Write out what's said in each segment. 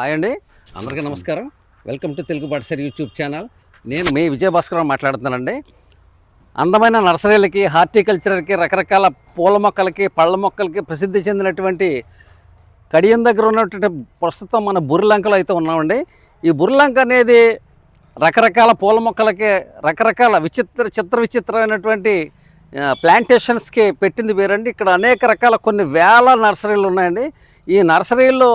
Hi అండి. అందరికీ నమస్కారం. వెల్కమ్ టు తెలుగు పాఠశాల యూట్యూబ్ ఛానల్ నేను మీ విజయభాస్కర్ మాట్లాడుతున్నానండి. అందమైన నర్సరీలకి హార్టికల్చర్కి రకరకాల పూల మొక్కలకి పళ్ళ మొక్కలకి ప్రసిద్ధి చెందినటువంటి కడియం దగ్గర ఉన్నటువంటి ప్రస్తుతం మన బుర్రలంకలో అయితే ఉన్నామండి. ఈ బుర్లంక అనేది రకరకాల పూల మొక్కలకి రకరకాల విచిత్ర చిత్ర విచిత్రమైనటువంటి ప్లాంటేషన్స్కి పెట్టింది పేరండి ఇక్కడ అనేక రకాల కొన్ని వేల నర్సరీలు ఉన్నాయండి. ఈ నర్సరీల్లో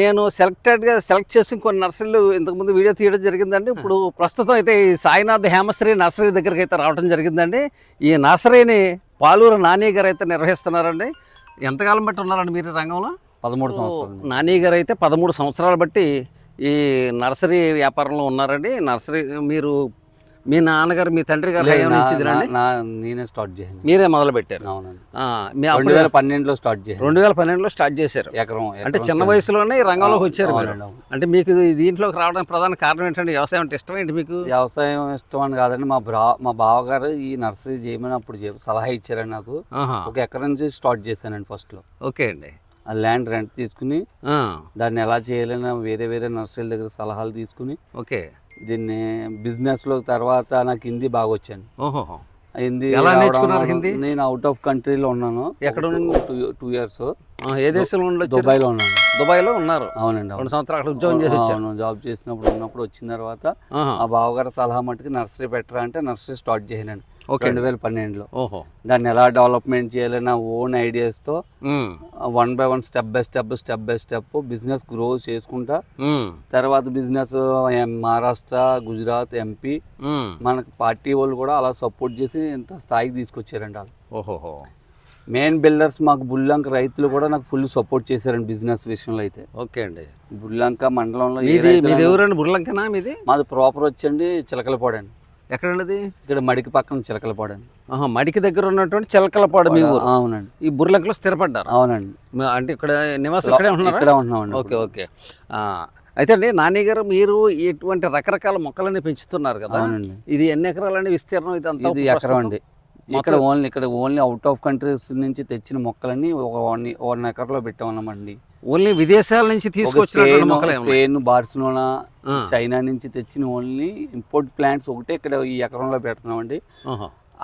నేను సెలెక్టెడ్గా సెలెక్ట్ చేసి కొన్ని నర్సరీలు ఇంతకుముందు వీడియో తీయడం జరిగిందండి. ఇప్పుడు ప్రస్తుతం అయితే ఈ సాయినాథ్ హేమశ్రీ నర్సరీ దగ్గరికి అయితే రావడం జరిగిందండి. ఈ నర్సరీని పాలూరు నాని గారు అయితే నిర్వహిస్తున్నారండి. ఎంతకాలం బట్టి ఉన్నారండి మీరు రంగంలో? పదమూడు సంవత్సరాలు నాని గారు అయితే పదమూడు సంవత్సరాలు బట్టి ఈ నర్సరీ వ్యాపారంలో ఉన్నారండి. నర్సరీ మీరు మీ నాన్నగారు మీ తండ్రి గారు నేనే స్టార్ట్ చేశాను. మీరే మొదలు పెట్టారు అవునండి రెండు వేల పన్నెండులో స్టార్ట్ చేశాను. రెండు వేల పన్నెండులో స్టార్ట్ చేశారు. ఎకరం అంటే చిన్న. వయసులోనే ఈ రంగంలోకి వచ్చారు. అంటే మీకు దీంట్లోకి రావడానికి ప్రధాన కారణం ఏంటంటే వ్యవసాయం అంటే ఇష్టం ఏంటి మీకు? వ్యవసాయం ఇష్టం అని కాదండి. మా బ్రా మా బావగారు ఈ నర్సరీ చేయమని అప్పుడు సలహా ఇచ్చారండి నాకు. ఒక ఎకరం నుంచి స్టార్ట్ చేశానండి ఫస్ట్లో. ఓకే అండి. ఆ ల్యాండ్ రెంట్ తీసుకుని దాన్ని ఎలా చేయాలని వేరే వేరే నర్సరీల దగ్గర సలహాలు తీసుకుని ఓకే. దీన్ని బిజినెస్లో తర్వాత నాకు హిందీ బాగా వచ్చాను. ఓహో. హిందీ ఎలా నేర్చుకున్నారు హిందీ? నేను అవుట్ ఆఫ్ కంట్రీలో ఉన్నాను. ఎక్కడ టూ ఇయర్స్ ఆ, ఏ దేశంలో నుండి వచ్చారు? దుబాయ్లో ఉన్నాను. దుబాయ్లో ఉన్నారు. అవునండి అవును. రెండు సంవత్సరాలు అక్కడ ఉద్యోగం చేసి వచ్చారు. అవును జాబ్ చేసినప్పుడు ఉన్నప్పుడు వచ్చిన తర్వాత మా బావగారు సలహా మట్టుకు నర్సరీ పెట్టరా అంటే నర్సరీ స్టార్ట్ చేసాను ఓకే రెండు వేల పన్నెండులో. ఓహో. దాన్ని ఎలా డెవలప్మెంట్ చేయాలి నా own ఐడియాస్తో one by one step by step step by step business grow చేసుకుంటా. తర్వాత బిజినెస్ మహారాష్ట్ర గుజరాత్ ఎంపీ మనకు పార్టీ వాళ్ళు కూడా అలా సపోర్ట్ చేసి ఇంత స్థాయికి తీసుకొచ్చారండి వాళ్ళు. ఓహోహో. మెయిన్ బిల్డర్స్ మాకు బుల్లంక రైతులు కూడా నాకు ఫుల్ సపోర్ట్ చేశారండి బిజినెస్ విషయంలో అయితే. ఓకే అండి. బుల్లంక మండలంలో ఎవరండి? మీది? మాది ప్రాపర్ వచ్చండి చిలకలపాడండి ఎక్కడండి ఇక్కడ మడికి పక్కన చిలకలపాడండి ఆహా మడికి దగ్గర ఉన్నటువంటి చిలకలపాడు మీ ఊరు? అవునండి. ఈ బుర్లంకలో స్థిరపడ్డారు? అవునండి. అంటే ఇక్కడ నివాసం ఇక్కడే ఉంటున్నారా ఇక్కడే ఉంటున్నామండి ఓకే ఓకే. ఆ, అయితే అండి నాని గారు మీరు ఇటువంటి రకరకాల మొక్కలని పెంచుతున్నారు కదా. అవునండి. ఇది ఎన్ని ఎకరాలండి విస్తీర్ణం? ఇది అంతా ఎకరం అండి. ఇక్కడ ఓన్లీ ఇక్కడ ఓన్లీ అవుట్ ఆఫ్ కంట్రీస్ నుంచి తెచ్చిన మొక్కలన్నీ ఒక వన్ వన్ ఎకర్లో పెట్టామన్నమండి ఓన్లీ విదేశాల నుంచి ఏమన్నా? స్పెయిన్ బార్సిలోనా చైనా నుంచి తెచ్చిన ఓన్లీ ఇంపోర్ట్ ప్లాంట్స్ ఒకటే ఇక్కడ ఈ ఎకరంలో పెడుతున్నామండి.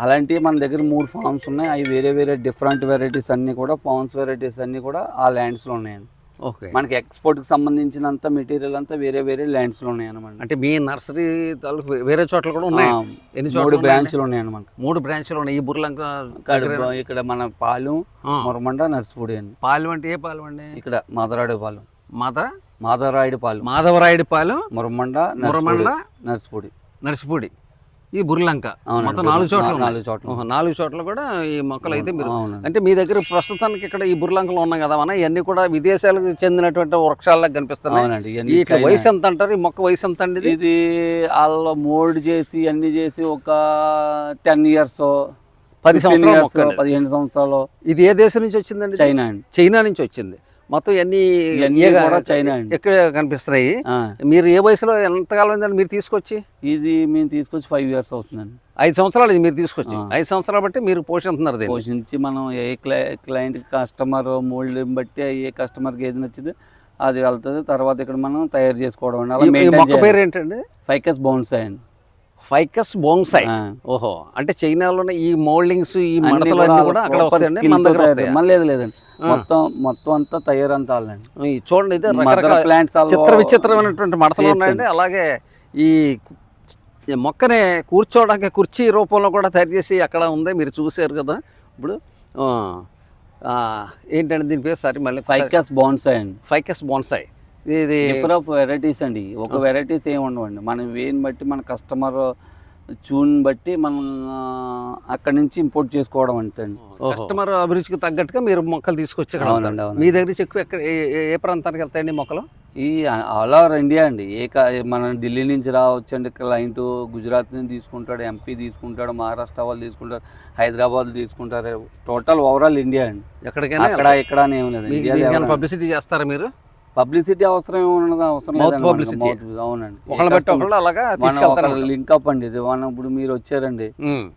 అలాంటివి మన దగ్గర మూడు ఫార్మ్స్ ఉన్నాయి. అవి వేరే వేరే డిఫరెంట్ వెరైటీస్ అన్నీ కూడా ఫార్మ్స్ వెరైటీస్ అన్నీ కూడా ఆ ల్యాండ్స్లో ఉన్నాయండి. ఓకే. మనకి ఎక్స్పోర్ట్కి సంబంధించినంత మెటీరియల్ అంతా వేరే వేరే ల్యాండ్స్లో ఉన్నాయన్నమాట. అంటే మీ నర్సరీ తాలూకు వేరే చోట్ల కూడా ఉన్నాయి? ఎన్ని మూడు బ్రాంచ్లు ఉన్నాయన్నమాట. మూడు బ్రాంచ్లు ఉన్నాయి. ఈ బుర్లంక ఇక్కడ మన పాలెం. మురమండ నర్సిపూడి అండి పాలెం అంటే ఏ పాలెం అండి? ఇక్కడ మాదరాడు పాలెం. మాత మాదరాయుడు పాలెం. మాధవరాయుడి పాలెం మురమండ మురమండ నర్సిపూడి. నర్సిపూడి. ఈ బుర్లంక. మొత్తం నాలుగు చోట్ల. నాలుగు చోట్ల నాలుగు చోట్ల కూడా ఈ మొక్కలు అయితే మీరు అంటే మీ దగ్గర ప్రస్తుతానికి ఇక్కడ ఈ బుర్లంకలో ఉన్నాయి కదా మన ఇవన్నీ కూడా విదేశాలకు చెందినటువంటి వృక్షాలకు కనిపిస్తున్నాయి చైనా- వయసు ఎంత అంటారు ఈ మొక్క వయసు ఎంత అండి ఇది వాళ్ళు మోల్డ్ చేసి అన్ని చేసి ఒక టెన్ ఇయర్స్ పది సంవత్సరాల. పదిహేను సంవత్సరాలు ఇది ఏ దేశం నుంచి వచ్చిందండి? చైనా అండి చైనా నుంచి వచ్చింది మొత్తం ఇవన్నీ చైనా ఎక్కడ కనిపిస్తున్నాయి? మీరు ఏ వయసులో ఎంతకాలం అయిందండి మీరు తీసుకొచ్చి? ఇది మేము తీసుకొచ్చి ఫైవ్ ఇయర్స్ అవుతుందండి. ఐదు సంవత్సరాలు ఇది మీరు తీసుకొచ్చి. ఐదు సంవత్సరాలు బట్టి మీరు పోషిస్తున్నారు పోషించి మనం ఏ క్లై క్లయింట్ కస్టమర్ మోల్డ్ బట్టి ఏ కస్టమర్కి ఏది నచ్చింది అది వెళ్తుంది. తర్వాత ఇక్కడ మనం తయారు చేసుకోవడం అండి. అలా మొక్క పేరు ఏంటండి? ఫైకస్ బౌన్స్ అండి. ఫైకస్ బోంగ్సై ఆ. ఓహో. అంటే చైనాలోనే ఈ మోల్డింగ్స్ ఈ మడతలు అన్ని కూడా అక్కడ వస్తాయండి మన దగ్గర వస్తాయి? మన లేదు లేదండి. మొత్తం మొత్తం అంతా తయారంతా వాళ్ళండి ఈ చూడండి ఇది రకరకాల ప్లాంట్స్ చిత్ర విచిత్రమైనటువంటి మడతలు ఉన్నాయండి. అలాగే ఈ మొక్కని కూర్చోవడానికి కుర్చీ రూపంలో కూడా తయారు చేసి అక్కడ ఉంది. మీరు చూశారు కదా. ఇప్పుడు ఏంటంటే దీని పేరు? సరే మళ్ళీ ఫైకస్ బౌన్స్ అండి. ఫైకస్ బోన్సాయ్ ఇది ఆఫ్ వెరైటీస్ అండి. ఒక వెరైటీస్ ఏమి ఉండవండి. మన వేని బట్టి మన కస్టమర్ చూన్ బట్టి మనం అక్కడి నుంచి ఇంపోర్ట్ చేసుకోవడం అంతే అండి. కస్టమర్ అభిరుచికి తగ్గట్టుగా మీరు మొక్కలు తీసుకొచ్చి. మీ దగ్గర నుంచి ఎక్కువ ఎక్కడ ఏ- ప్రాంతానికి వెళ్తాయండి మొక్కలు? ఈ ఆల్ ఓవర్ ఇండియా అండి. ఏ మన ఢిల్లీ నుంచి రావచ్చండి. క్లయింట్ గుజరాత్ నుంచి తీసుకుంటాడు ఎంపీ తీసుకుంటాడు మహారాష్ట్ర వాళ్ళు తీసుకుంటారు హైదరాబాద్ తీసుకుంటారు. టోటల్ ఓవరాల్ ఇండియా అండి. ఎక్కడికైనా అక్కడ ఇక్కడ అని ఏం లేదు. పబ్లిసిటీ చేస్తారా మీరు? పబ్లిసిటీ అవసరం ఏమున్నది అవసరం అవునండి. ఒకళ్ళ బట్టి ఒకళ్ళు అలాగా మన తీసుకెళ్తారు లింక్ అప్ అండి. ఇది మనం ఇప్పుడు మీరు వచ్చారండి.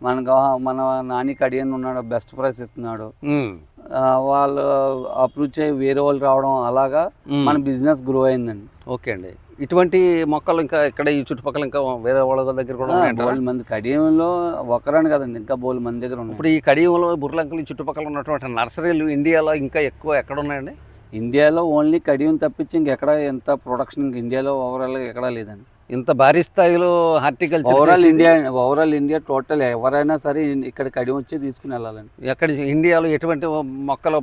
మనకు మన నాని కడియన్ ఉన్నాడు బెస్ట్ ప్రైస్ ఇస్తున్నాడు. వాళ్ళు అప్రూవ్ చేయి వేరే వాళ్ళు రావడం అలాగా. మన బిజినెస్ గ్రో అయిందండి. ఓకే అండి. ఇటువంటి మొక్కలు ఇంకా ఇక్కడ ఈ చుట్టుపక్కల ఇంకా వేరే వాళ్ళ దగ్గర కూడా బోల్ మంది కడియంలో ఒకరని కదండి ఇంకా బోల్ మంది దగ్గర ఉన్నాయి. ఇప్పుడు ఈ కడియంలో బుర్లంకలు ఈ చుట్టుపక్కల ఉన్నటువంటి నర్సరీలు ఇండియాలో ఇంకా ఎక్కువ ఎక్కడ ఉన్నాయండి? ఇండియాలో ఓన్లీ కడియం తప్పించి ఇంకెక్కడ ఎంత ప్రొడక్షన్ ఇంక ఇండియాలో ఓవరాల్ ఎక్కడా లేదండి. ఇంత భారీ స్థాయిలో horticulture overall India overall India total ఎవరైనా సరే ఇక్కడ కడియం వచ్చి తీసుకుని వెళ్ళాలండి. ఎక్కడ ఇండియాలో ఎటువంటి మొక్కలు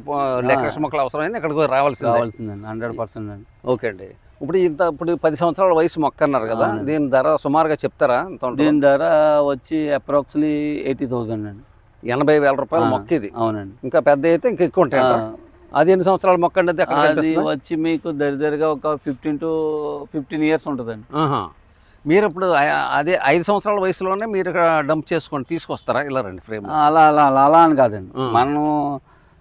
డెకరేషన్ మొక్కలు అవసరమైన ఇక్కడికి రావాల్సింది. కావాల్సిందండి హండ్రెడ్ పర్సెంట్ అండి. ఓకే అండి. ఇప్పుడు ఇంత ఇప్పుడు పది సంవత్సరాల వయసు మొక్క అన్నారు కదా. దీని ధర సుమారుగా చెప్తారా? దీని ధర వచ్చి అప్రాక్సిలీ ఎయిటీ థౌజండ్ అండి. ఎనభై వేల రూపాయల మొక్క ఇది. అవునండి. ఇంకా పెద్ద అయితే ఇంకా ఎక్కువ ఉంటాయి అది ఎన్ని సంవత్సరాల మొక్క అండి అది? వచ్చి మీకు దరిదరిగా ఒక ఫిఫ్టీన్ టు ఫిఫ్టీన్ ఇయర్స్ ఉంటుందండి. మీరు ఇప్పుడు అదే ఐదు సంవత్సరాల వయసులోనే మీరు ఇక్కడ డంప్ చేసుకొని తీసుకొస్తారా ఇలా రండి ఫ్రేమ్ అలా అలా అలా అలా అని కాదండి. మనం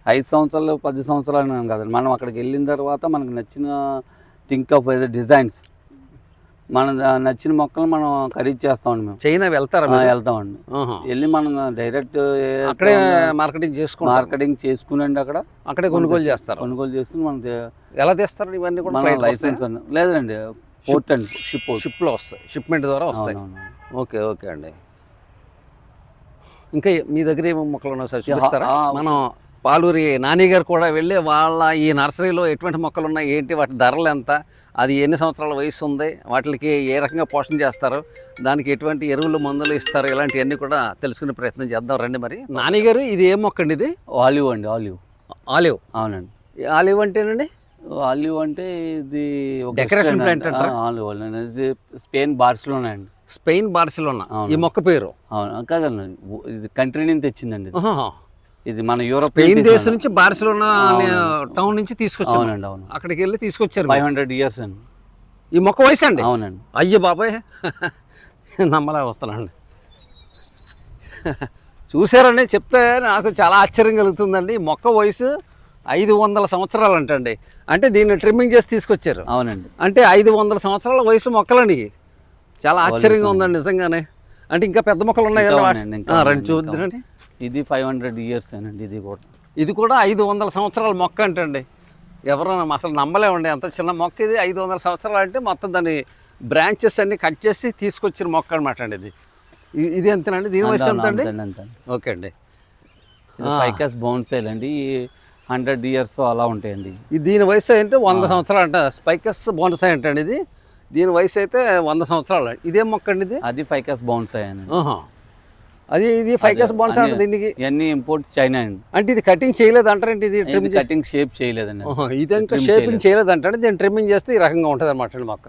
ఐదు సంవత్సరాలు పది సంవత్సరాలు అని కాదండి మనం అక్కడికి వెళ్ళిన తర్వాత మనకు నచ్చిన థింక్ ఆఫ్ డిజైన్స్ మన నచ్చిన మొక్కలు మనం ఖరీదు చేస్తామండి మేము. చైనా వెళ్తారా? వెళ్తామండి. వెళ్ళి మనం డైరెక్ట్ అక్కడే మార్కెటింగ్ చేసుకుంటారు? మార్కెటింగ్ చేసుకునండి అక్కడ. అక్కడే కొనుగోలు చేస్తారు? కొనుగోలు చేసుకుని మనం ఎలా తెస్తారు ఇవన్నీ కూడా మన లైసెన్స్ లేదండి పోర్ట్ అండి షిప్ షిప్లో వస్తాయి. షిప్మెంట్ ద్వారా వస్తాయి. ఓకే ఓకే అండి. ఇంకా మీ దగ్గర ఏమో మొక్కలు ఉన్నాయి సార్ చూపిస్తారా? మనం పాలూరి నాని గారు కూడా వెళ్ళి వాళ్ళ ఈ నర్సరీలో ఎటువంటి మొక్కలు ఉన్నాయి ఏంటి వాటి ధరలు ఎంత అది ఎన్ని సంవత్సరాల వయసు ఉంది వాటికి ఏ రకంగా పోషణ చేస్తారు దానికి ఎటువంటి ఎరువులు మందులు ఇస్తారు ఇలాంటివన్నీ కూడా తెలుసుకునే ప్రయత్నం చేద్దాం రండి మరి. నాని గారు ఇది ఏం మొక్క అండి ఇది? ఆలివ్ అండి ఆలివ్. ఆలివ్? అవునండి. ఆలివ్ అంటేనండి? ఆలివ్ అంటే ఇది. అంటారా? ఆ, ఆలివ్ అండి ఇది స్పెయిన్ బార్సిలోనా అండి? Spain Barcelona. ఈ మొక్క పేరు? అవును కాదండి ఇది కంట్రీ నుంచి తెచ్చిందండి ఇది. మన యూరోప్ స్పెయిన్ దేశం నుంచి బార్సిలోనా అనే. టౌన్ నుంచి తీసుకొచ్చారు. అవునండి అవును. అక్కడికి వెళ్ళి తీసుకొచ్చారు. ఫైవ్. హండ్రెడ్ ఇయర్స్ అండి. ఈ మొక్క వయసు అండి? అవునండి. అయ్యో బాబాయ్. నమ్మలే వస్తానండి చూసారండి చెప్తే నాకు చాలా ఆశ్చర్యం కలుగుతుందండి. ఈ మొక్క వయసు ఐదు వందల సంవత్సరాలు అంటండి. అంటే దీన్ని ట్రిమ్మింగ్ చేసి తీసుకొచ్చారు. అవునండి. అంటే ఐదు వందల సంవత్సరాల వయసు మొక్కలండి చాలా ఆశ్చర్యంగా ఉందండి నిజంగానే. అంటే ఇంకా పెద్ద మొక్కలు ఉన్నాయి? రండి చూద్దామండి ఇది ఫైవ్ హండ్రెడ్ ఇయర్స్ అండి ఇది కూడా. ఇది కూడా ఐదు వందల సంవత్సరాల మొక్క అంటండి. ఎవరైనా అసలు నమ్మలేమండి అంత చిన్న మొక్క ఇది ఐదు వందల సంవత్సరాలు అంటే మొత్తం దాని బ్రాంచెస్ అన్ని కట్ చేసి తీసుకొచ్చిన మొక్క అనమాట అండి ఇది. ఇది ఎంతనండి? దీని వయసు ఎంత అండి ఓకే అండి. ఫైకస్ బౌన్సైల్ అండి హండ్రెడ్ ఇయర్స్ అలా ఉంటాయండి. ఇది దీని వయసు అంటే వంద సంవత్సరాలు అంట స్పైకస్ బోనసాయి అంటండి ఇది. దీని వయసు అయితే వంద సంవత్సరాలు. ఇదేం మొక్క అండి ఇది? అది ఫైకస్ బౌన్సై అండి. అది ఇది ఫైకస్ బోనసాయి అంటే దీనికి. ఇవన్నీ ఇంపోర్ట్ చైనా అండి. అంటే ఇది కటింగ్ చేయలేదు అంటారంటే ఇది ట్రిమ్ కటింగ్ షేప్ చేయలేదండి ఇది ఇంకా Trim షేపింగ్ చేయలేదు. అంటే దీన్ని ట్రిమ్మింగ్ చేస్తే ఈ రకంగా ఉంటుంది అనమాట అండి మొక్క.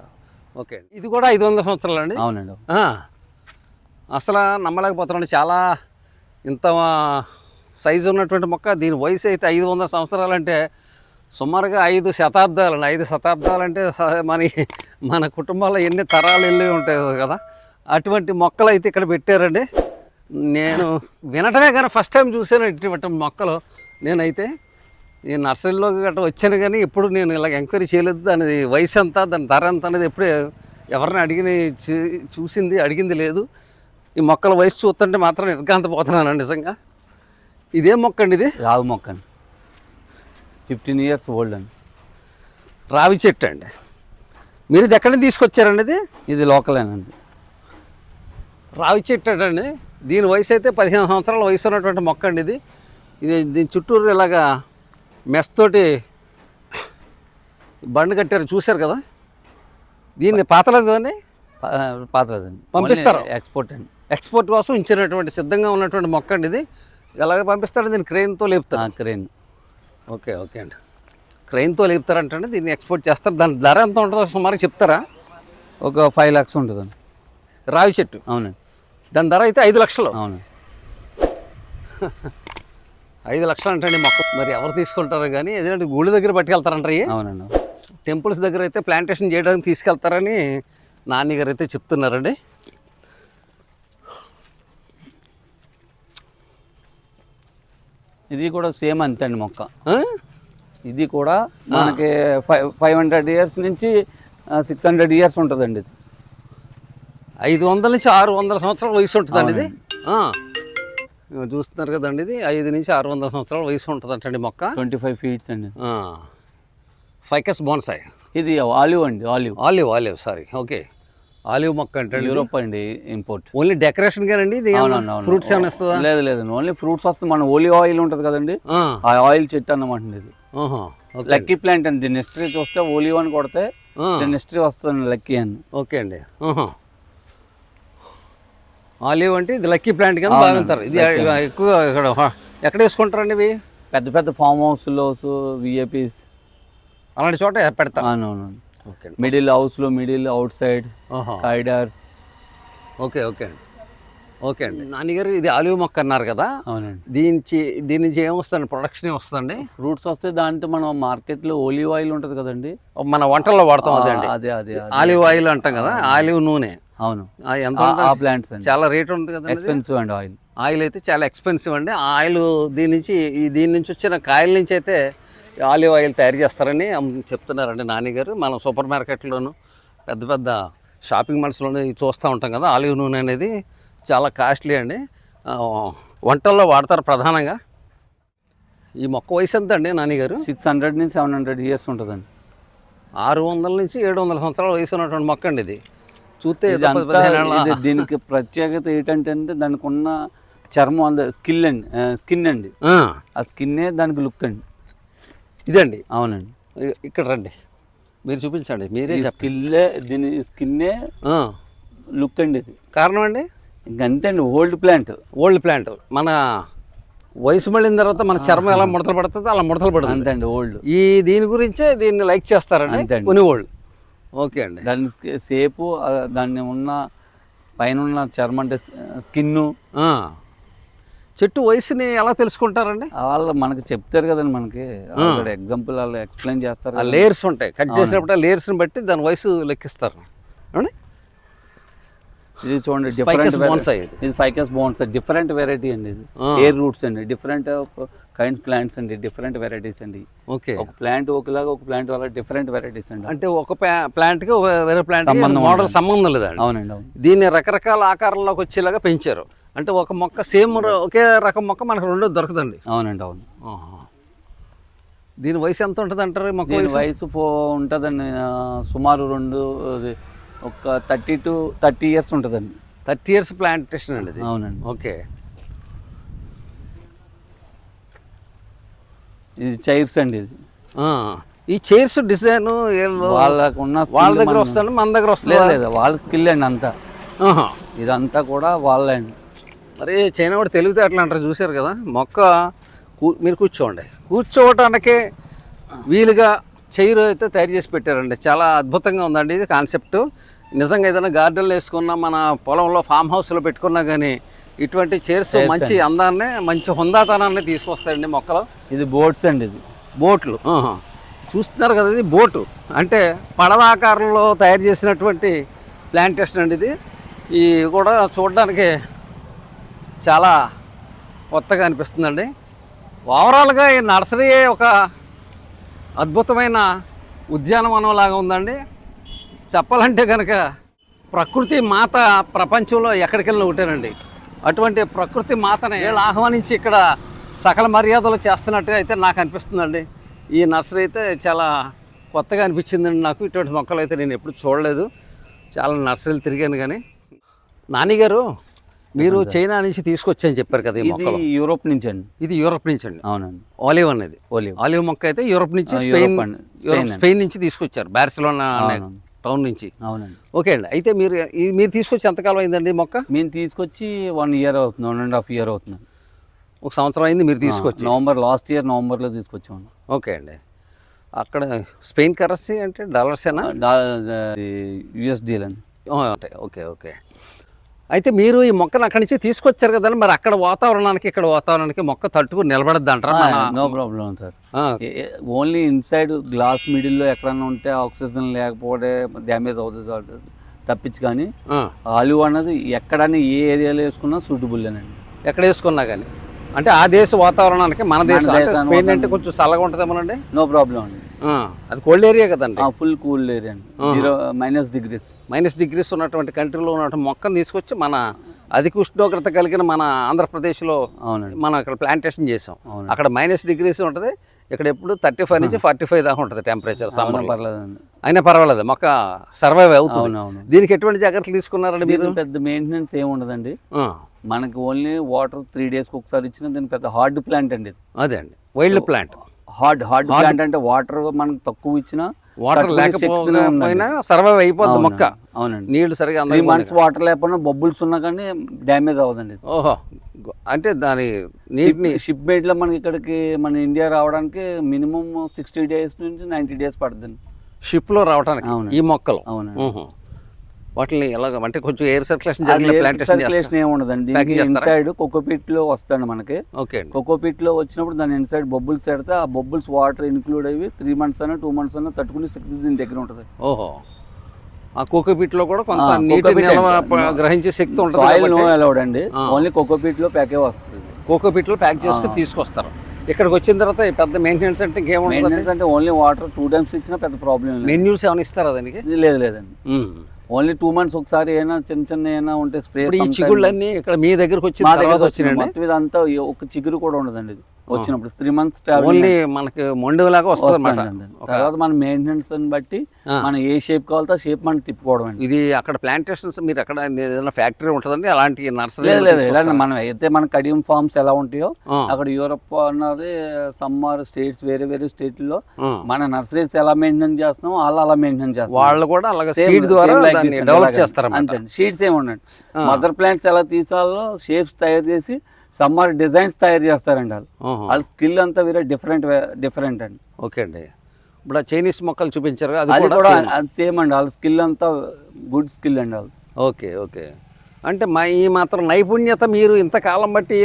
ఓకే అండి. ఇది కూడా ఐదు వందల సంవత్సరాలు అండి? అవునండి. అసలు నమ్మలేకపోతున్నాను చాలా ఇంత సైజు ఉన్నటువంటి మొక్క దీని వయసు అయితే ఐదు వందల సంవత్సరాలు అంటే సుమారుగా ఐదు శతాబ్దాలు అండి ఐదు శతాబ్దాలు అంటే మన మన కుటుంబాల్లో ఎన్ని తరాలు వెళ్ళి ఉంటాయి కదా అటువంటి మొక్కలు అయితే ఇక్కడ పెట్టారండి. నేను వినటమే కానీ ఫస్ట్ టైం చూసాను ఇటువంటి మొక్కలు. నేనైతే ఈ నర్సరీలో గట్రా వచ్చాను కానీ ఎప్పుడు నేను ఇలా ఎంక్వైరీ చేయలేదు. దాని వయసు ఎంత దాని ధర ఎంత అనేది ఎప్పుడు ఎవరిని అడిగిన చూ- చూసింది అడిగింది లేదు. ఈ మొక్కల వయసు చూస్తుంటే మాత్రం నిర్గాంతపోతున్నాను నిజంగా. ఇదేం మొక్క అండి ఇది? రావి మొక్క అండి ఫిఫ్టీన్ ఇయర్స్ ఓల్డ్ అండి. రావి చెట్టు అండి. మీరు ఇది ఎక్కడి నుంచి తీసుకొచ్చారండి ఇది? ఇది లోకలేనండి. రావి చెట్టు అండి. దీని వయసు అయితే పదిహేను సంవత్సరాల వయసు ఉన్నటువంటి మొక్క అండి ఇది. ఇది దీని చుట్టూరు ఇలాగా మెస్ తోటి బండి కట్టారు చూశారు కదా? దీన్ని పాతలేదు కదండి? పా- పాతదండి పంపిస్తారా? ఎక్స్పోర్ట్ అండి. ఎక్స్పోర్ట్ కోసం ఇచ్చినటువంటి సిద్ధంగా ఉన్నటువంటి మొక్క అండి ఇది. ఎలాగ పంపిస్తారు? దీన్ని క్రెయిన్తో లేపుతారు. క్రెయిన్ ఓకే ఓకే అండి. క్రెయిన్తో లేపుతారంటే దీన్ని ఎక్స్పోర్ట్ చేస్తారు. దాని ధర ఎంత ఉంటుందో సుమారు చెప్తారా? ఒక ఫైవ్ ల్యాక్స్ ఉంటుందండి. రావి చెట్టు. అవునండి. దాని ధర అయితే ఐదు లక్షలు. అవునండి ఐదు లక్షలు అంటే మొక్క మరి ఎవరు తీసుకుంటారో కానీ ఏదంటే గుడి దగ్గర పట్టుకెళ్తారంటారు అవునండి. టెంపుల్స్ దగ్గర అయితే ప్లాంటేషన్ చేయడానికి తీసుకెళ్తారని నాని గారు అయితే చెప్తున్నారండి. ఇది కూడా సేమ్ అంతే అండి మొక్క? ఇది కూడా మనకి ఫైవ్ ఫైవ్ హండ్రెడ్ ఇయర్స్ నుంచి సిక్స్ హండ్రెడ్ ఇయర్స్ ఉంటుందండి ఇది. ఐదు వందల నుంచి ఆరు వందల సంవత్సరాల వయసు ఉంటుందండి ఇది. చూస్తున్నారు కదండి ఇది ఐదు నుంచి ఆరు వందల సంవత్సరాల వయసు ఉంటుందంటండి మొక్క. ట్వంటీ ఫైవ్ ఫీట్స్ అండి. Ficus bonsai. ఇది ఆలివ్ అండి olive. Olive olive sorry. Okay. Olive మొక్క అంటే యూరోప్ అండి ఇంపోర్ట్. ఓన్లీ డెకరేషన్ గానండి ఇది? ఫ్రూట్స్ ఏమైనా ఇస్తుందా? లేదు లేదు. ఓన్లీ ఫ్రూట్స్ వస్తుంది. మన ఓలివ్ ఆయిల్ ఉంటుంది కదండి. ఆ, ఆయిల్ చెట్టు అన్నమాట ఇది. లక్కీ ప్లాంట్ అండి. దీని హిస్టరీ చూస్తే ఓలివ్ అని కొడితే దీని హిస్టరీ వస్తుంది లక్కీ అని. ఓకే అండి. ఆలివ్ అంటే ఇది లక్కీ ప్లాంట్ కింద బాగుంటారు. ఇది ఎక్కువ ఇక్కడ ఎక్కడ వేసుకుంటారండి ఇవి? పెద్ద పెద్ద ఫామ్ హౌస్లోస్ విఏపీస్ అలాంటి చోట అవునవును. ఓకే. మిడిల్ హౌస్లో మిడిల్ అవుట్ సైడ్ ఆహా. కారిడార్స్. ఓకే ఓకే అండి. ఓకే అండి. నాన్నగారు ఇది ఆలివ్ మొక్క అన్నారు కదా అవునండి. దీని నుంచి దీని నుంచి ఏమొస్తుంది ప్రొడక్షన్ ఏమొస్తుంది ఫ్రూట్స్ వస్తే దాంట్లో మనం మార్కెట్లో ఓలివ్ ఆయిల్ ఉంటుంది కదండి. మన వంటల్లో వాడతాం అదే అండి. అదే అదే. ఆలివ్ ఆయిల్ అంటాం కదా ఆలివ్ నూనె. అవును. ఎంత ప్లాంట్స్ చాలా రేట్ ఉంటుంది కదా ఎక్స్పెన్సివ్ అండి ఆయిల్. ఆయిల్ అయితే చాలా ఎక్స్పెన్సివ్ అండి. ఆయిల్ దీని నుంచి ఈ దీని నుంచి వచ్చిన కాయల నుంచి అయితే ఆలివ్ ఆయిల్ తయారు చేస్తారని చెప్తున్నారండి నాన్నగారు. మనం సూపర్ మార్కెట్లోను పెద్ద పెద్ద షాపింగ్ మాల్స్లోనే చూస్తూ ఉంటాం కదా ఆలివ్ నూనె అనేది. చాలా కాస్ట్లీ అండి. వంటల్లో వాడతారు ప్రధానంగా. ఈ మొక్క వయసు ఎంత అండి నాన్నగారు సిక్స్ హండ్రెడ్ నుంచి సెవెన్ హండ్రెడ్ ఇయర్స్ ఉంటుందండి. ఆరు వందల నుంచి ఏడు వందల సంవత్సరాల వయసు ఉన్నటువంటి మొక్క అండి ఇది. చూస్తే దీనికి ప్రత్యేకత ఏంటంటే అంటే దానికి ఉన్న చర్మం అంద స్కిల్ అండి స్కిన్ అండి. ఆ, స్కిన్నే దానికి లుక్ అండి. ఇదండి? అవునండి. ఇక్కడ రండి. మీరు చూపించండి. మీరే స్కిల్లే దీని స్కిన్నే లుక్ అండి ఇది. కారణం అండి? ఇంకంతే అండి ఓల్డ్ ప్లాంట్ ఓల్డ్ ప్లాంట్ మన వయసు మళ్ళిన తర్వాత మన చర్మం ఎలా ముడతలు పడుతుందో అలా ముడతలు పడుతుంది. అంతే అండి ఓల్డ్ ఈ దీని గురించే దీన్ని లైక్ చేస్తారండి. అంతే అండి. కొన్ని ఓల్డ్ ఓకే అండి. దాని సేపు దాన్ని ఉన్న పైన ఉన్న చర్మం అంటే స్కిన్ ఆ. చెట్టు వయసుని ఎలా తెలుసుకుంటారండి? వాళ్ళు మనకి చెప్తారు కదండి మనకి. అక్కడ ఎగ్జాంపుల్ వాళ్ళు ఎక్స్ప్లెయిన్ చేస్తారు ఆ కదా. లేయర్స్ ఉంటాయి. కట్ చేసినప్పుడు లేయర్స్ని బట్టి దాని వయసు లెక్కిస్తారు. అవునండి ఇది చూడండి డిఫరెంట్ ఇది. ఫైకస్ బోన్స్ డిఫరెంట్ వెరైటీ అండి ఇది. ఎయిర్ రూట్స్ అండి డిఫరెంట్ కైండ్ ప్లాంట్స్ అండి డిఫరెంట్ వెరైటీస్ అండి. ఓకే. ఒక ప్లాంట్ ఒకలాగా ఒక ప్లాంట్ వల్ల డిఫరెంట్ వెరైటీస్ అండి. అంటే ఒక ప్లాంట్కి వేరే ప్లాంట్కి సంబంధం మోడల్. సంబంధం లేదండి. అవునండి అవును. దీన్ని రకరకాల ఆకారంలోకి వచ్చేలాగా పెంచారు. అంటే ఒక మొక్క సేమ్ ఒకే రకం మొక్క మనకు రెండో దొరకదండి. అవునండి అవును. దీని వయసు ఎంత ఉంటుంది అంటారు మొక్క వయసు? ఉంటుందండి సుమారు రెండు ఒక థర్టీ టు థర్టీ ఇయర్స్ ఉంటుందండి. థర్టీ ఇయర్స్ ప్లాంటేషన్ అండి ఇది? అవునండి. ఓకే. ఇది చైర్స్ అండి ఇది. ఈ చైర్స్ డిజైన్ వాళ్ళకు ఉన్న వాళ్ళ దగ్గర వస్తాను మన దగ్గర లేదు వస్తుంది? లేదు వాళ్ళ స్కిల్ అండి అంతా. ఇదంతా కూడా వాళ్ళే అండి. మరి చైనా కూడా తెలివితే అట్లా అంటారు చూశారు కదా? మొక్క మీరు కూర్చోండి. కూర్చోవటానికి వీలుగా చైర్ అయితే తయారు చేసి పెట్టారండి. చాలా అద్భుతంగా ఉందండి ఇది కాన్సెప్ట్. నిజంగా ఏదైనా గార్డెన్లో వేసుకున్నా మన పొలంలో ఫామ్ హౌస్లో పెట్టుకున్నా కానీ ఇటువంటి చైర్స్ మంచి అందాన్ని మంచి హుందాతనాన్ని తీసుకొస్తాయండి మొక్కలు. ఇది బోట్స్ అండి ఇది. బోట్లు. చూస్తున్నారు కదా ఇది బోటు. అంటే పడవ ఆకారంలో తయారు చేసినటువంటి ప్లాంటేషన్ అండి ఇది. ఈ కూడా చూడడానికి చాలా కొత్తగా అనిపిస్తుందండి. ఓవరాల్గా ఈ నర్సరీ ఒక అద్భుతమైన ఉద్యానవనం లాగా ఉందండి. చెప్పాలంటే కనుక ప్రకృతి మాత ప్రపంచంలో ఎక్కడికెళ్ళిన ఒకటేనండి. అటువంటి ప్రకృతి మాతని వీళ్ళు ఆహ్వానించి ఇక్కడ సకల మర్యాదలు చేస్తున్నట్టు అయితే నాకు అనిపిస్తుందండి. ఈ నర్సరీ అయితే చాలా కొత్తగా అనిపించిందండి నాకు. ఇటువంటి మొక్కలు అయితే నేను ఎప్పుడు చూడలేదు. చాలా నర్సరీలు తిరిగాను కానీ. నానిగారు మీరు చైనా నుంచి తీసుకొచ్చని చెప్పారు కదా ఈ మొక్కలు. యూరోప్ నుంచి అండి. ఇది యూరోప్ నుంచి అండి. అవునండి. ఆలివ్ అనేది. ఓలివ్ ఆలివ్ మొక్క అయితే యూరోప్ నుంచి స్పెయిన్ స్పెయిన్ నుంచి తీసుకొచ్చారు. బార్సిలోనా. టౌన్ నుంచి. అవునండి. ఓకే అండి. అయితే మీరు మీరు తీసుకొచ్చి ఎంతకాలం అయిందండి మొక్క? మేము తీసుకొచ్చి వన్ ఇయర్ అవుతుంది వన్ అండ్ హాఫ్ ఇయర్ అవుతుంది. ఒక సంవత్సరం అయింది మీరు తీసుకొచ్చి. నవంబర్ లాస్ట్ ఇయర్ నవంబర్లో తీసుకొచ్చాము ఓకే అండి. అక్కడ స్పెయిన్ కరెన్సీ అంటే డాలర్సేనా? యుఎస్డీల్ అండి అంటే ఓకే ఓకే. అయితే మీరు ఈ మొక్కను అక్కడి నుంచి తీసుకొచ్చారు కదండి మరి అక్కడ వాతావరణానికి ఇక్కడ వాతావరణానికి మొక్క తట్టుకుని నిలబడద్దు అంటారా? No problem sir. Only inside glass మిడిల్లో ఎక్కడన్నా ఉంటే ఆక్సిజన్ లేకపోతే డ్యామేజ్ అవుతుంది తప్పించి కానీ. ఆలివ్ అన్నది ఎక్కడన్నా ఏ ఏరియాలో వేసుకున్నా సూటబుల్ అండి. ఎక్కడ వేసుకున్నా కానీ. అంటే ఆ దేశ వాతావరణానికి మన దేశం స్పెయిన్ అంటే కొంచెం చల్లగా ఉంటుందేమోనండి? నో ప్రాబ్లం అండి. అది కోల్డ్ ఏరియా కదండి. ఫుల్ కూల్ ఏరియా అండి. Zero minus degrees minus degrees ఉన్నటువంటి కంట్రీలో ఉన్నటువంటి మొక్కను తీసుకొచ్చి మన అధిక ఉష్ణోగ్రత కలిగిన మన ఆంధ్రప్రదేశ్లో అవునండి. మనం అక్కడ ప్లాంటేషన్ చేసాం. అవును అక్కడ మైనస్ డిగ్రీస్ ఉంటుంది ఇక్కడ ఎప్పుడు థర్టీ ఫైవ్ నుంచి ఫార్టీ ఫైవ్ దాకా ఉంటుంది టెంపరేచర్ సమ్మర్ పర్లేదండి. అయినా పర్వాలేదు మొక్క సర్వైవ్ అవుతుంది. దీనికి ఎటువంటి జాగ్రత్తలు తీసుకున్నారండి మీరు? దీనికి పెద్ద మెయింటెనెన్స్ ఏమి ఉండదండి. మనకి ఓన్లీ వాటర్ త్రీ డేస్కి ఒకసారి ఇచ్చిన దీని పెద్ద హార్డ్ ప్లాంట్ అండి ఇది. అదే అండి wild plant hard hard plant అంటే వాటర్ మనకు తక్కువ ఇచ్చినా వాటర్. లేకపోయినా సర్వైవ్ అయిపోద్ది అవునండి, మొక్క అవునండి నీళ్ళు సరిగా త్రీ అందకపోయినా మంత్స్ వాటర్ లేకపోయినా బొబ్బుల్స్ ఉన్నా కానీ డ్యామేజ్ అవ్వదండి. ఓహో అంటే దాని నీటిని షిప్ మేట్లో మనకి ఇక్కడికి మన ఇండియా రావడానికి మినిమం సిక్స్టీ డేస్ నుంచి నైన్టీ డేస్ పడుతుంది షిప్లో రావడానికి అవునండి. ఈ మొక్కలు అవునండి ఊహు. వాటిని ఎలాగ అంటే కొంచెం ఎయిర్ సర్క్యులేషన్ సర్క్యులేషన్ ఏమి ఉండదండి? ఇన్సైడ్ కోకోపీట్లో వస్తాయండి మనకి. ఓకే కోకోపీట్లో వచ్చినప్పుడు దాని ఇన్సైడ్ బొబ్బుల్స్ పెడితే ఆ బొబ్బుల్స్ వాటర్ ఇన్క్లూడ్ అయ్యి త్రీ మంత్స్ అయినా టూ మంత్స్ అయినా తట్టుకునే శక్తి దీని దగ్గర ఉంటుంది. ఓహో. ఆ కోకోపీట్లో కూడా కొంత నీటి గ్రహించే శక్తి ఉంటుంది సాయిల్ నో అలౌడ్ అండి. ఓన్లీ కోకోపీట్లో ప్యాకే వస్తుంది. కోకోపీట్లో ప్యాక్ చేసుకుని. తీసుకొస్తారు. ఇక్కడికి వచ్చిన తర్వాత పెద్ద మెయింటెనెన్స్ అంటే ఇంకేముంటుంది అంటే ఓన్లీ వాటర్ టూ టైమ్స్ ఇచ్చినా పెద్ద ప్రాబ్లం లేదు. మెన్యూస్ ఏమైనా ఇస్తారా దానికి? లేదు లేదండి. ఓన్లీ టూ మంత్స్ ఒకసారి ఏమైనా చిన్న చిన్న ఏమైనా ఉంటే స్ప్రే చిగుళ్ళన్నీ ఇక్కడ మీ దగ్గరకు వచ్చిన మా తర్వాత దగ్గర వచ్చినండి మొత్తం ఇదంతా ఒక చిగురు కూడా ఉండదండి ఇది. వచ్చినప్పుడు త్రీ మంత్స్ ఓన్లీ మనకి మొండిలాగా వస్తుంది అనమాట తర్వాత మన మెయింటెనెన్స్ బట్టి. మనం ఏ షేప్ కావాలో ఆ షేప్ మనం తిప్పుకోవడం అండి. ఇది అక్కడ ప్లాంటేషన్స్ మీరు అక్కడ ఏదైనా ఫ్యాక్టరీ ఉంటుందండి? అలాంటి నర్సరీ లేదు ఇలా మనం అయితే మన కడియం ఫార్మ్స్ ఎలా ఉంటాయో అక్కడ యూరప్ అన్నది సమ్మర్ స్టేట్స్ వేరే వేరే స్టేట్లో మన నర్సరీస్ ఎలా మెయింటైన్ చేస్తున్నాం వాళ్ళు అలా మెయింటైన్ చేస్తాం వాళ్ళు కూడా అలాగ సీడ్ ద్వారా డెవలప్. చేస్తారన్నమాట. అంతే షీట్స్ ఏమి ఉండండి. మదర్ ప్లాంట్స్ ఎలా తీసాలో షేప్స్ తయారు చేసి సమ్మర్ డిజైన్స్ తయారు చేస్తారండి వాళ్ళు. వాళ్ళ స్కిల్ అంతా వేరే డిఫరెంట్ డిఫరెంట్ అండి. ఓకే అండి. ఇప్పుడు చైనీస్ మొక్కలు చూపించారు అది కూడా సేమ్ అండి. వాళ్ళ స్కిల్ అంతా గుడ్ స్కిల్ అండి వాళ్ళు ఓకే ఓకే. అంటే మా ఈ మాత్రం నైపుణ్యత మీరు ఇంతకాలం బట్టి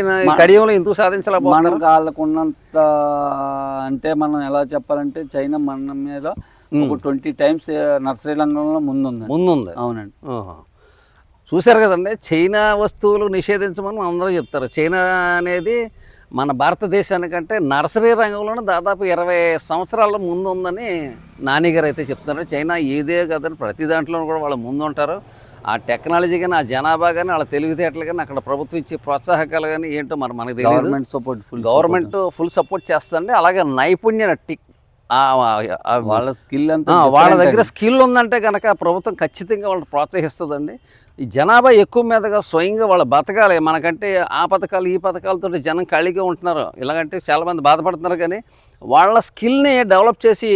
కడియంలో ఎందుకు సాధించలేకపోతున్నారు? మనకు వాళ్ళకు ఉన్నంత అంటే మనం ఎలా చెప్పాలంటే చైనా మన మీద ఒక ట్వంటీ టైమ్స్ నర్సరీ రంగంలో ముందుందండి. ముందుంది. అవునండి. ఓహో. చూశారు కదండి చైనా వస్తువులు నిషేధించమని అందరూ చెప్తారు. చైనా అనేది మన భారతదేశానికంటే నర్సరీ రంగంలోనే దాదాపు ఇరవై సంవత్సరాల ముందు ఉందని నానిగారు అయితే చెప్తున్నారు. చైనా ఇదే కదని ప్రతి దాంట్లో కూడా వాళ్ళు ముందు ఉంటారు. ఆ టెక్నాలజీ కానీ ఆ జనాభా కానీ వాళ్ళ తెలివితేటలు కానీ అక్కడ ప్రభుత్వం ఇచ్చే ప్రోత్సాహకాలు కానీ ఏంటో మరి మనకు తెలియదు government support full government full support చేస్తుంది. అలాగే నైపుణ్య టిక్ వాళ్ళ స్కిల్ అంతా వాళ్ళ దగ్గర. స్కిల్ ఉందంటే కనుక ప్రభుత్వం ఖచ్చితంగా వాళ్ళని ప్రోత్సహిస్తుందండి. ఈ జనాభా ఎక్కువ మీదగా స్వయంగా వాళ్ళ బతకాలి. మనకంటే ఆ పథకాలు ఈ పథకాలతో జనం ఖాళీగా ఉంటున్నారు. ఇలాగంటే చాలామంది బాధపడుతున్నారు కానీ వాళ్ళ స్కిల్ని డెవలప్ చేసి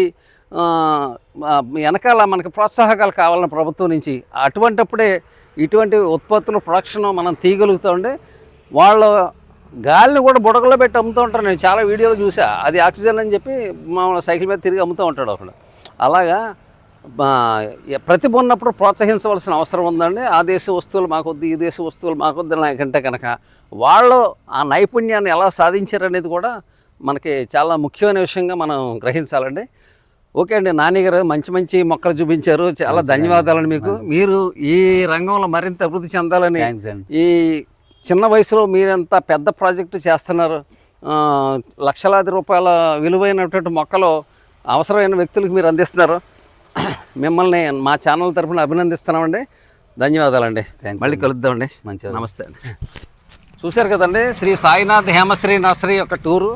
వెనకాల మనకి ప్రోత్సాహకాలు కావాలని ప్రభుత్వం నుంచి అటువంటప్పుడే ఇటువంటి ఉత్పత్తులు ప్రొడక్షన్ మనం తీయగలుగుతామండి. వాళ్ళ గాలిని కూడా బుడగలో పెట్టి అమ్ముతూ ఉంటారు. నేను చాలా వీడియోలు చూసా. అది ఆక్సిజన్ అని చెప్పి మామూలు సైకిల్ మీద తిరిగి అమ్ముతూ ఉంటాడు ఒకడు అలాగా ప్రతిభ ఉన్నప్పుడు ప్రోత్సహించవలసిన అవసరం ఉందండి. ఆ దేశ వస్తువులు మాకొద్దు ఈ దేశ వస్తువులు మాకొద్దు నాకంటే కనుక వాళ్ళు ఆ నైపుణ్యాన్ని ఎలా సాధించారనేది కూడా మనకి చాలా ముఖ్యమైన విషయంగా మనం గ్రహించాలండి. ఓకే అండి నాని గారు మంచి మంచి మొక్కలు చూపించారు. చాలా ధన్యవాదాలండి మీకు. మీరు ఈ రంగంలో మరింత అభివృద్ధి చెందాలని ఈ చిన్న వయసులో మీరెంత పెద్ద ప్రాజెక్టు చేస్తున్నారు? లక్షలాది రూపాయల విలువైనటువంటి మొక్కలు అవసరమైన వ్యక్తులకు మీరు అందిస్తున్నారు. మిమ్మల్ని మా ఛానల్ తరఫున అభినందిస్తున్నామండి. ధన్యవాదాలండి. మళ్ళీ కలుద్దామండి. మంచిగా నమస్తే అండి. చూశారు కదండి శ్రీ సాయినాథ్ హేమశ్రీ నర్సరీ యొక్క టూరు.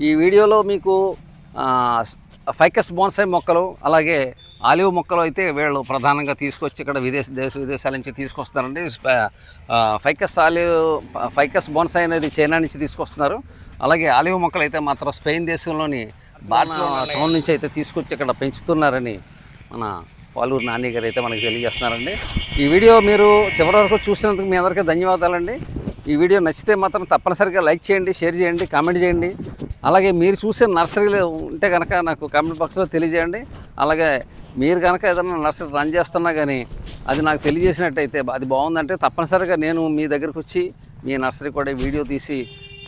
ఈ వీడియోలో మీకు ఫైకస్ బోన్సాయి మొక్కలు అలాగే ఆలివ్ మొక్కలు అయితే వీళ్ళు ప్రధానంగా తీసుకొచ్చి ఇక్కడ విదేశ దేశ విదేశాల నుంచి తీసుకొస్తారండి. ఫైకస్ ఆలివ్ ఫైకస్ బోన్సై అనేది చైనా నుంచి తీసుకొస్తున్నారు. అలాగే ఆలివ్ మొక్కలు అయితే మాత్రం స్పెయిన్ దేశంలోని బార్సిలోనా టౌన్ నుంచి అయితే తీసుకొచ్చి ఇక్కడ పెంచుతున్నారని మన పాలూరు నాని గారు అయితే మనకి తెలియజేస్తున్నారండి. ఈ వీడియో మీరు చివరి వరకు చూసినందుకు మీ అందరికీ ధన్యవాదాలండి. ఈ వీడియో నచ్చితే మాత్రం తప్పనిసరిగా లైక్ చేయండి షేర్ చేయండి కామెంట్ చేయండి. అలాగే మీరు చూసే నర్సరీలు ఉంటే కనుక నాకు కామెంట్ బాక్స్లో తెలియజేయండి. అలాగే మీరు కనుక ఏదైనా నర్సరీ రన్ చేస్తున్నా కానీ అది నాకు తెలియజేసినట్టయితే అది బాగుందంటే తప్పనిసరిగా నేను మీ దగ్గరికి వచ్చి మీ నర్సరీ కూడా వీడియో తీసి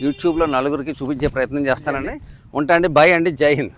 యూట్యూబ్లో నలుగురికి చూపించే ప్రయత్నం చేస్తానండి. ఉంటా అండి. బై అండి. జై హింద్.